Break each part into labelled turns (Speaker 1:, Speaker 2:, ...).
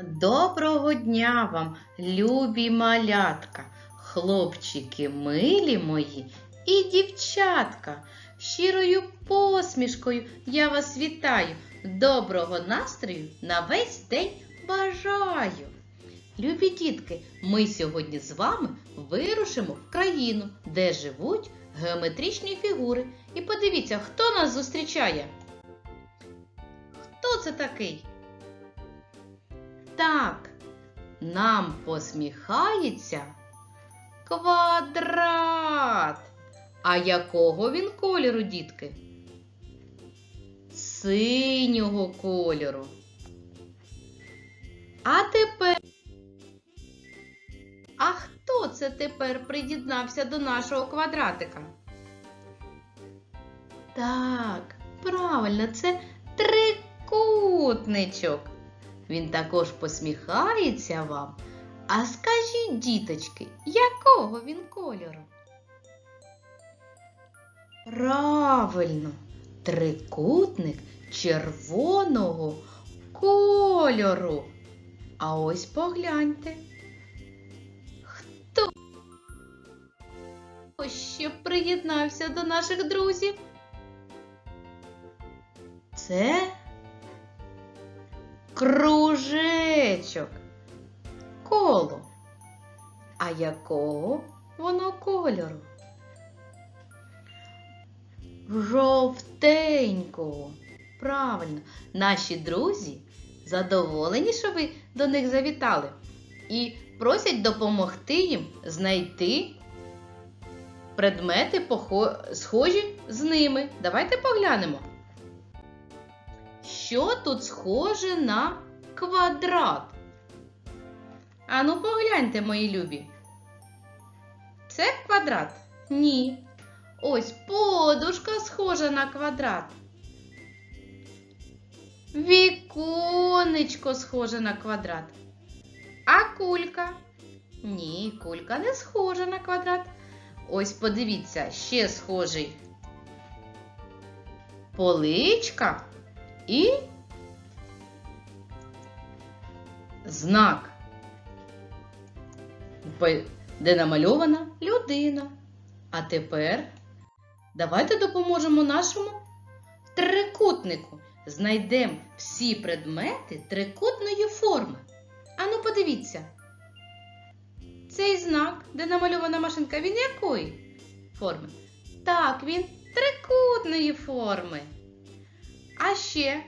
Speaker 1: Доброго дня вам, любі малятка, хлопчики милі мої і дівчатка. Щирою посмішкою я вас вітаю. Доброго настрою на весь день бажаю. Любі дітки, ми сьогодні з вами вирушимо в країну, де живуть геометричні фігури. І подивіться, хто нас зустрічає. Хто це такий? Так, нам посміхається квадрат. А якого він кольору, дітки? Синього кольору. А тепер. А хто це тепер приєднався до нашого квадратика? Так, правильно, це трикутничок. Він також посміхається вам. А скажіть, діточки, якого він кольору? Правильно, трикутник червоного кольору. А ось погляньте. Хто ще приєднався до наших друзів? Це кружечок. Коло. А якого воно кольору? Жовтенького. Правильно, наші друзі задоволені, що ви до них завітали, і просять допомогти їм знайти предмети, схожі з ними. Давайте поглянемо. Що тут схоже на квадрат? Ану, погляньте, мої любі. Це квадрат? Ні. Ось подушка схожа на квадрат. Віконечко схоже на квадрат. А кулька? Ні, кулька не схожа на квадрат. Ось подивіться, ще схожий. Поличка і знак, де намальована людина. А тепер давайте допоможемо нашому трикутнику. Знайдемо всі предмети трикутної форми. Ану, подивіться. Цей знак, де намальована машинка, він якої форми? Так, він трикутної форми. А ще,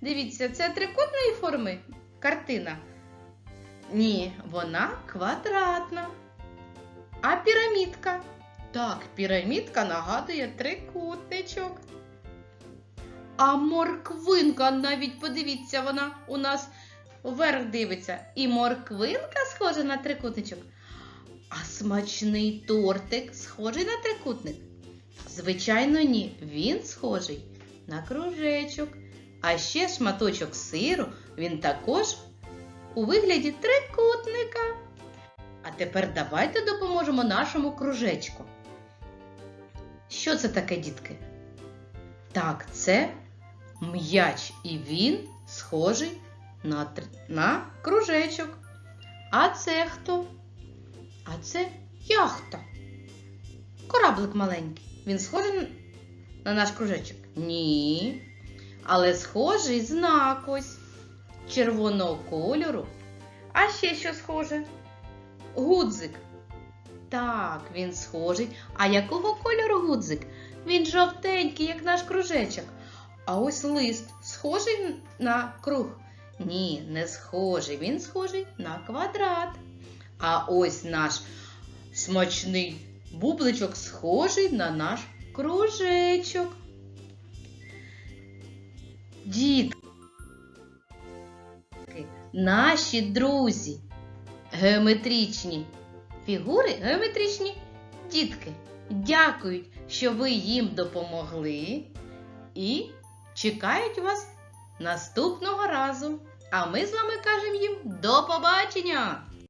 Speaker 1: дивіться, це трикутної форми картина? Ні, вона квадратна. А пірамідка? Так, пірамідка нагадує трикутничок. А морквинка, навіть подивіться, вона у нас вверх дивиться. І морквинка схожа на трикутничок. А смачний тортик схожий на трикутник? Звичайно, ні. Він схожий на кружечок. А ще шматочок сиру він також у вигляді трикутника. А тепер давайте допоможемо нашому кружечку. Що це таке, дітки? Так, це м'яч, і він схожий на, на кружечок. А це хто? А це яхта. Кораблик маленький. Він схожий на наш кружечок? Ні. Але схожий знак ось червоного кольору. А ще що схоже? Гудзик. Так, він схожий. А якого кольору гудзик? Він жовтенький, як наш кружечок. А ось лист схожий на круг? Ні, не схожий. Він схожий на квадрат. А ось наш смачний бубличок схожий на наш кружечок. Дітки, наші друзі, геометричні фігури, геометричні дітки, дякують, що ви їм допомогли і чекають вас наступного разу. А ми з вами кажемо їм до побачення!